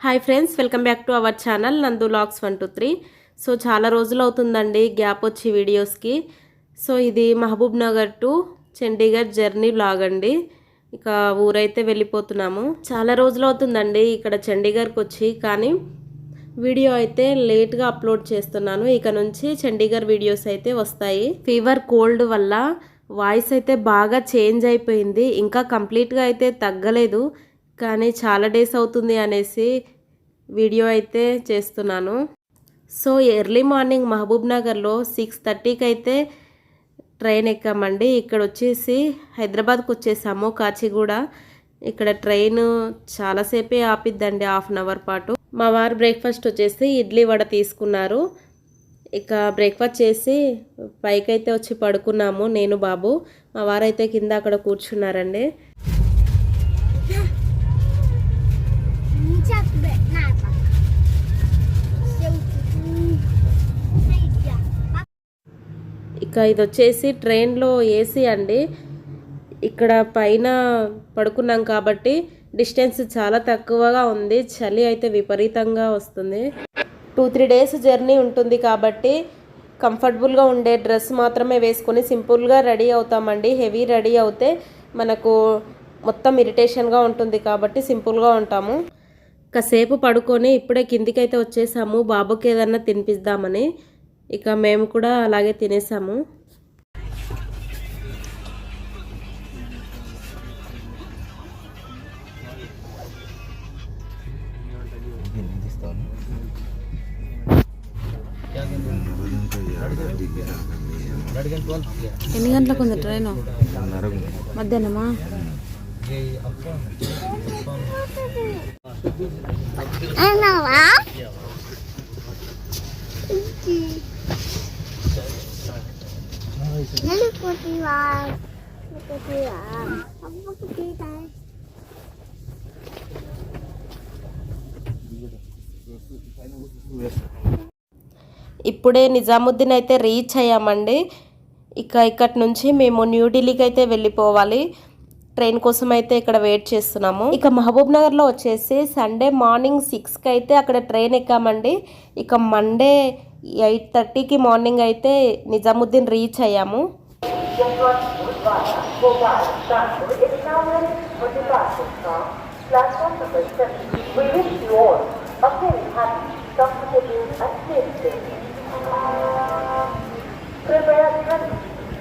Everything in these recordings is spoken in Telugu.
Hi friends welcome back to our channel Nandu lakhs one two three so చాలా రోజులు అవుతుందండి గ్యాప్ వచ్చి వీడియోస్కి సో ఇది Mahabub Nagar to Chandigarh journey vlog అండి. ఇక ఊరైతే వెళ్ళిపోతున్నాము. చాలా రోజులు అవుతుందండి ఇక్కడ చండీగఢ్కి వచ్చి కానీ వీడియో అయితే లేట్గా అప్లోడ్ చేస్తున్నాను. ఇక నుంచి చండీగఢ్ వీడియోస్ అయితే వస్తాయి. ఫీవర్ కోల్డ్ వల్ల వాయిస్ అయితే బాగా చేంజ్ అయిపోయింది. ఇంకా కంప్లీట్గా అయితే తగ్గలేదు. కానీ చాలా డేస్ అవుతుంది అనేసి వీడియో అయితే చేస్తున్నాను. సో ఎర్లీ మార్నింగ్ మహబూబ్ నగర్లో సిక్స్ థర్టీకి అయితే ట్రైన్ ఎక్కామండి. ఇక్కడ వచ్చేసి హైదరాబాద్కి వచ్చేసాము కాచిగూడ. ఇక్కడ ట్రైన్ చాలాసేపే ఆపిద్దండి హాఫ్ అన్ అవర్ పాటు. మా వారు బ్రేక్ఫాస్ట్ వచ్చేసి ఇడ్లీ వడ తీసుకున్నారు. ఇక బ్రేక్ఫాస్ట్ చేసి పైకైతే వచ్చి పడుకున్నాము నేను బాబు. మా వారైతే కింద అక్కడ కూర్చున్నారండి. ఇక ఇది వచ్చేసి ట్రైన్లో ఏసీ అండి. ఇక్కడ పైన పడుకున్నాం కాబట్టి డిస్టెన్స్ చాలా తక్కువగా ఉంది. చలి అయితే విపరీతంగా వస్తుంది. టూ త్రీ డేస్ జర్నీ ఉంటుంది కాబట్టి కంఫర్టబుల్గా ఉండే డ్రెస్ మాత్రమే వేసుకొని సింపుల్గా రెడీ అవుతామండి. హెవీ రెడీ అవుతే మనకు మొత్తం ఇరిటేషన్గా ఉంటుంది కాబట్టి సింపుల్గా ఉంటాము. కాసేపు పడుకొని ఇప్పుడే కిందికైతే వచ్చేసాము. బాబుకి ఏదన్నా తినిపిద్దామని. ఇక మేము కూడా అలాగే తినేసాము. ఎన్ని గంటలకు ఉంది ట్రైన్? మధ్యాహ్నమా? ఇప్పుడే నిజాముద్దీన్ అయితే రీచ్ అయ్యామండి. ఇక ఇక్కడి నుంచి మేము న్యూఢిల్లీకి అయితే వెళ్ళిపోవాలి. ట్రైన్ కోసం అయితే ఇక్కడ వెయిట్ చేస్తున్నాము. ఇక మహబూబ్ నగర్లో వచ్చేసి సండే మార్నింగ్ సిక్స్కి అయితే అక్కడ ట్రైన్ ఎక్కామండి. ఇక మండే ఎయిట్ థర్టీకి మార్నింగ్ అయితే నిజాముద్దీన్ రీచ్ అయ్యాము. Platform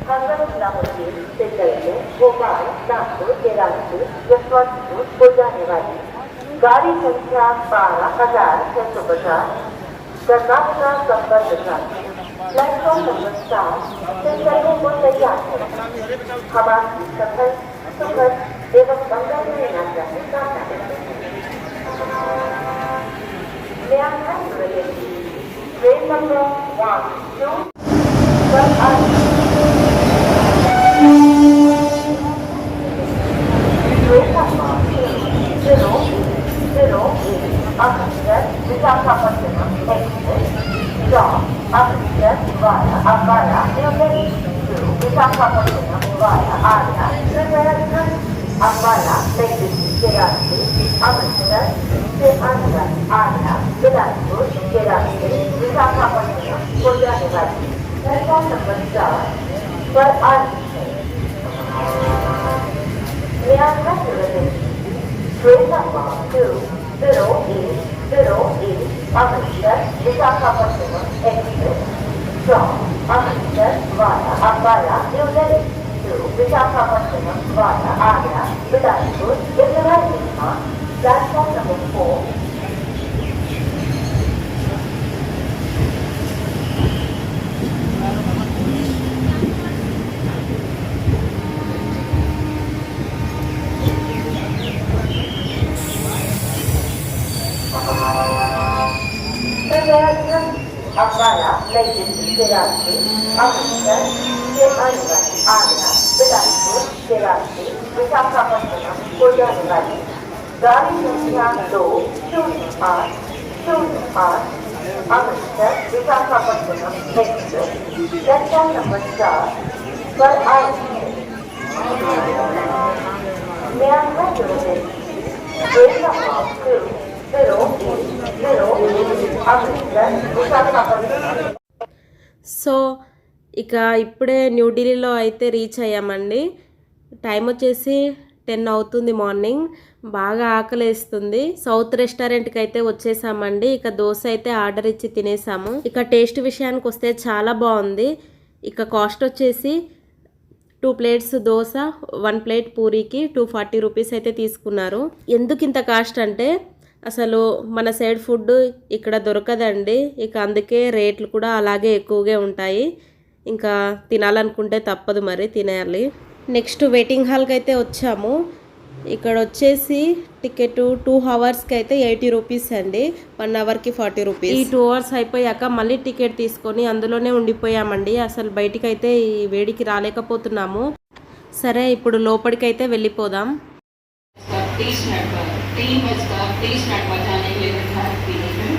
से चलने भोपाल नागपुर केरानपुर को जाने वाली गाड़ी संख्या बारह हज़ार छह सौ पचास कर्नाटक संपर्क प्लेटफॉर्म नंबर सात से चलने को तैयार है हमारी सफल सुखद एवं बंगल में यात्रा की कामना करते हैं train number one two 계란이 이상하거든요. 고려해가지고. 회사는 먼저 월안이세요. 예약하시면 조회상과 두, 뜨로, 이, 뜨로, 이, 아무시절, 이상하거든요. 엑스, 정, 아무시절, 와야, 아빠야, 요새를 두, 이상하거든요. 와야, 아야, Prepare Ambala, Lady Karachi, Amritsar, से आने वाली आगरा बिलासपुर कराची विशाखापट्टनम को जाने वाली गाड़ी संख्या दो शून्य आठ शून्य आठ Amritsar Visakhapatnam express platform number चार पर आ रही है May I సో ఇక ఇప్పుడే న్యూఢిల్లీలో అయితే రీచ్ అయ్యామండి. టైం వచ్చేసి టెన్ అవుతుంది మార్నింగ్. బాగా ఆకలేస్తుంది. సౌత్ రెస్టారెంట్కి అయితే వచ్చేసామండి. ఇక దోశ అయితే ఆర్డర్ ఇచ్చి తినేసాము. ఇక టేస్ట్ విషయానికి వస్తే చాలా బాగుంది. ఇక కాస్ట్ వచ్చేసి two plates dosa one plate పూరీకి two forty rupees అయితే తీసుకున్నారు. ఎందుకు ఇంత కాస్ట్ అంటే అసలు మన సైడ్ ఫుడ్ ఇక్కడ దొరకదండి. ఇక అందుకే రేట్లు కూడా అలాగే ఎక్కువగా ఉంటాయి. ఇంకా తినాలనుకుంటే తప్పదు మరి తినేయాలి నెక్స్ట్ వెయిటింగ్ హాల్కి అయితే వచ్చాము. ఇక్కడ వచ్చేసి టికెట్ టూ అవర్స్కి అయితే ఎయిటీ రూపీస్ అండి. వన్ అవర్కి ఫార్టీ రూపీస్. ఈ టూ అవర్స్ అయిపోయాక మళ్ళీ టికెట్ తీసుకొని అందులోనే ఉండిపోయామండి. అసలు బయటికి అయితే ఈ వేడికి రాలేకపోతున్నాము. సరే ఇప్పుడు లోపలికి అయితే వెళ్ళిపోదాం तीन बजकर तीस मिनट पर जाने के लिए निर्धारित की गई है।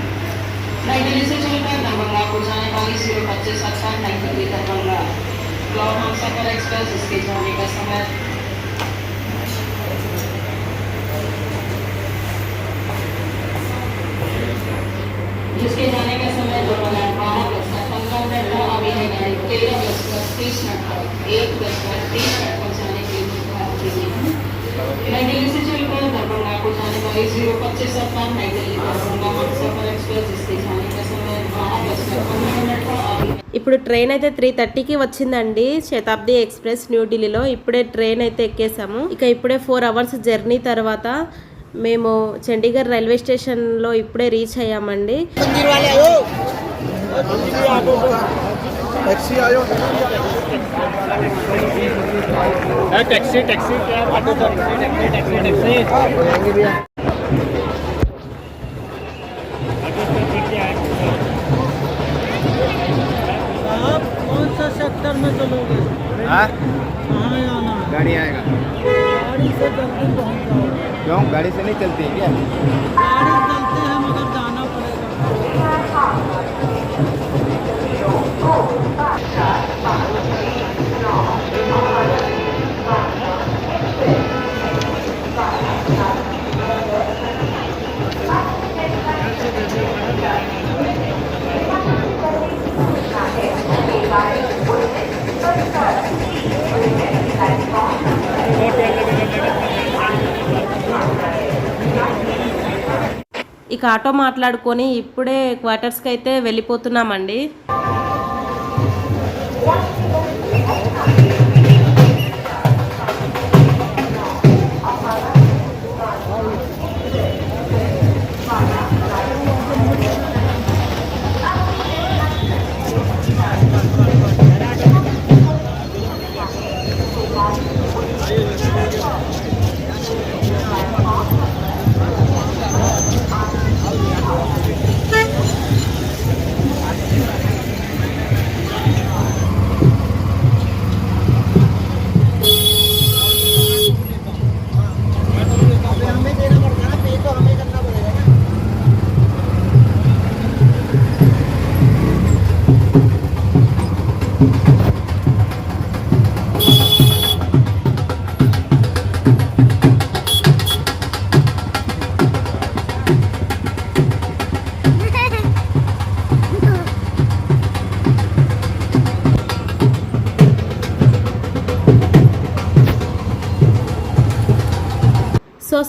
नई दिल्ली से चलकर दरभंगा को जाने वाली ज़ीरो पच्चीस सत्तर नई दिल्ली दरभंगा। क्लाउड हमसफर एक्सप्रेस इसके जाने का समय। जिसके जाने का समय दो मिनट बारह बजकर पंद्रह मिनट अभी है तेरह बजकर तीस मिनट पर एक बजकर तीस मिनट। जीरो पच्चीस सत्तर नई दिल्ली दरभंगा हमसफर एक्सप्रेस जिसके जाने का समय बारह बजकर पंद्रह मिनट का अभी ఇప్పుడు ట్రైన్ అయితే త్రీ థర్టీకి వచ్చిందండి శతాబ్ది ఎక్స్ప్రెస్ న్యూఢిల్లీలో ఇప్పుడే ట్రైన్ అయితే ఎక్కేసాము ఇక ఇప్పుడే ఫోర్ అవర్స్ జర్నీ తర్వాత మేము చండీగఢ్ రైల్వే స్టేషన్లో ఇప్పుడే రీచ్ అయ్యామండి टैक्सी टैक्सी क्या ऑटो टैक्सी टैक्सी टैक्सी में चलोगे। हाँ? गाड़ी आएगा। गाड़ी से जल्दी पहुँच। क्यों? गाड़ी से नहीं चलती है क्या? गाड़ी चलते हैं मगर जाना पड़ेगा। ఇక ఆటో మాట్లాడుకొని ఇప్పుడే క్వార్టర్స్కి అయితే వెళ్ళిపోతున్నామండి.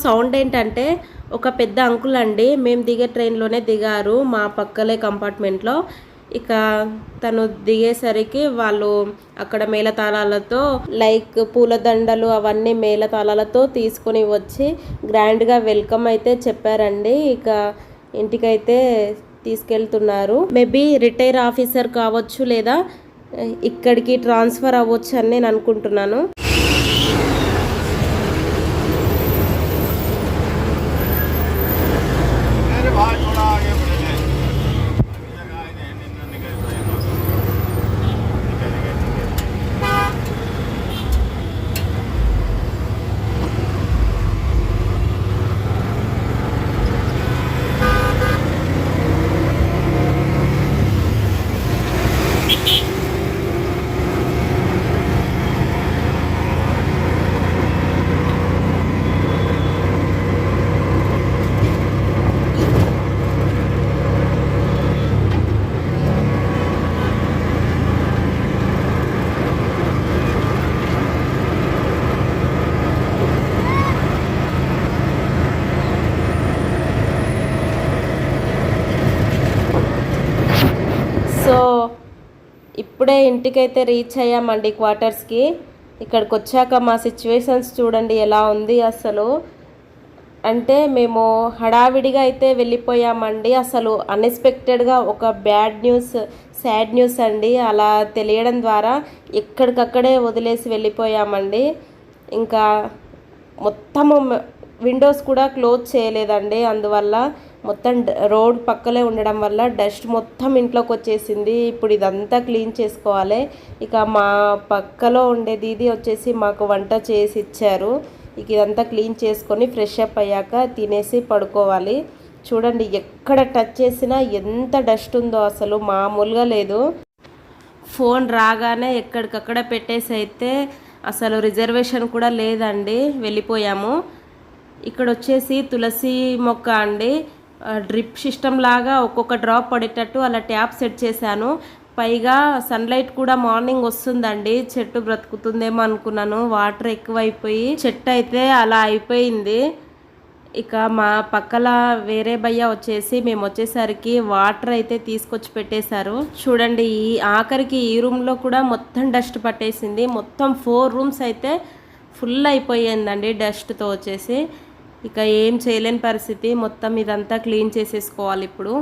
సౌండ్ ఏంటంటే ఒక పెద్ద అంకుల్ అండి మేము దిగే ట్రైన్లోనే దిగారు మా పక్కలే కంపార్ట్మెంట్లో. ఇక తను దిగేసరికి వాళ్ళు అక్కడ మేళతాళాలతో లైక్ పూలదండలు అవన్నీ మేళతాళాలతో తీసుకొని వచ్చి గ్రాండ్గా వెల్కమ్ అయితే చెప్పారండి. ఇక ఇంటికైతే తీసుకెళ్తున్నారు. మేబీ రిటైర్ ఆఫీసర్ కావచ్చు లేదా ఇక్కడికి ట్రాన్స్ఫర్ అవ్వచ్చు అని నేను అనుకుంటున్నాను. సో ఇప్పుడే ఇంటికైతే రీచ్ అయ్యామండి క్వార్టర్స్కి ఇక్కడికి వచ్చాక మా సిచ్యువేషన్స్ చూడండి ఎలా ఉంది అసలు. అంటే మేము హడావిడిగా అయితే వెళ్ళిపోయామండి. అసలు అన్ఎక్స్పెక్టెడ్గా ఒక బ్యాడ్ న్యూస్ సాడ్ న్యూస్ అండి. అలా తెలియడం ద్వారా ఎక్కడికక్కడే వదిలేసి వెళ్ళిపోయామండి. ఇంకా మొత్తము విండోస్ కూడా క్లోజ్ చేయలేదండి. అందువల్ల మొత్తం డ- రోడ్ పక్కలే ఉండడం వల్ల డస్ట్ మొత్తం ఇంట్లోకి వచ్చేసింది. ఇప్పుడు ఇదంతా క్లీన్ చేసుకోవాలి. ఇక మా పక్కలో ఉండే దీది వచ్చేసి మాకు వంట చేసి ఇచ్చారు. ఇక ఇదంతా క్లీన్ చేసుకొని ఫ్రెష్ అప్ అయ్యాక తినేసి పడుకోవాలి. చూడండి ఎక్కడ టచ్ చేసినా ఎంత డస్ట్ ఉందో అసలు మామూలుగా లేదు. ఫోన్ రాగానే ఎక్కడికక్కడ పెట్టేసి అయితే అసలు రిజర్వేషన్ కూడా లేదండి. వెళ్ళిపోయాము. ఇక్కడ వచ్చేసి తులసి మొక్క అండి. డ్రిప్ సిస్టమ్ లాగా ఒక్కొక్క డ్రాప్ పడేటట్టు అలా ట్యాప్ సెట్ చేశాను. పైగా సన్లైట్ కూడా మార్నింగ్ వస్తుందండి. చెట్టు బ్రతుకుతుందేమో అనుకున్నాను. వాటర్ ఎక్కువైపోయి చెట్టు అయితే అలా అయిపోయింది. ఇక మా పక్కల వేరే భయ్య వచ్చేసి మేము వచ్చేసరికి వాటర్ అయితే తీసుకొచ్చి పెట్టేశారు. చూడండి ఈ ఆఖరికి ఈ రూమ్లో కూడా మొత్తం డస్ట్ పట్టేసింది. మొత్తం ఫోర్ రూమ్స్ అయితే ఫుల్ అయిపోయిందండి డస్ట్తో వచ్చేసి. ఇక ఏం చేయలేని పరిస్థితి. మొత్తం ఇదంతా క్లీన్ చేసేసుకోవాలి ఇప్పుడు.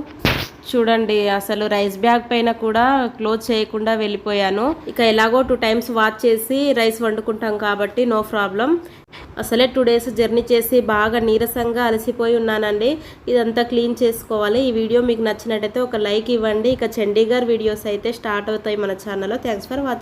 చూడండి అసలు రైస్ బ్యాగ్ పైన కూడా క్లోజ్ చేయకుండా వెళ్ళిపోయాను. ఇక ఎలాగో టూ టైమ్స్ వాచ్ చేసి రైస్ వండుకుంటాం కాబట్టి నో ప్రాబ్లం. అసలే టూ డేస్ జర్నీ చేసి బాగా నీరసంగా అలసిపోయి ఉన్నానండి. ఇదంతా క్లీన్ చేసుకోవాలి. ఈ వీడియో మీకు నచ్చినట్టయితే ఒక లైక్ ఇవ్వండి. ఇక చండీగఢ్ వీడియోస్ అయితే స్టార్ట్ అవుతాయి మన ఛానల్లో. Thanks for watching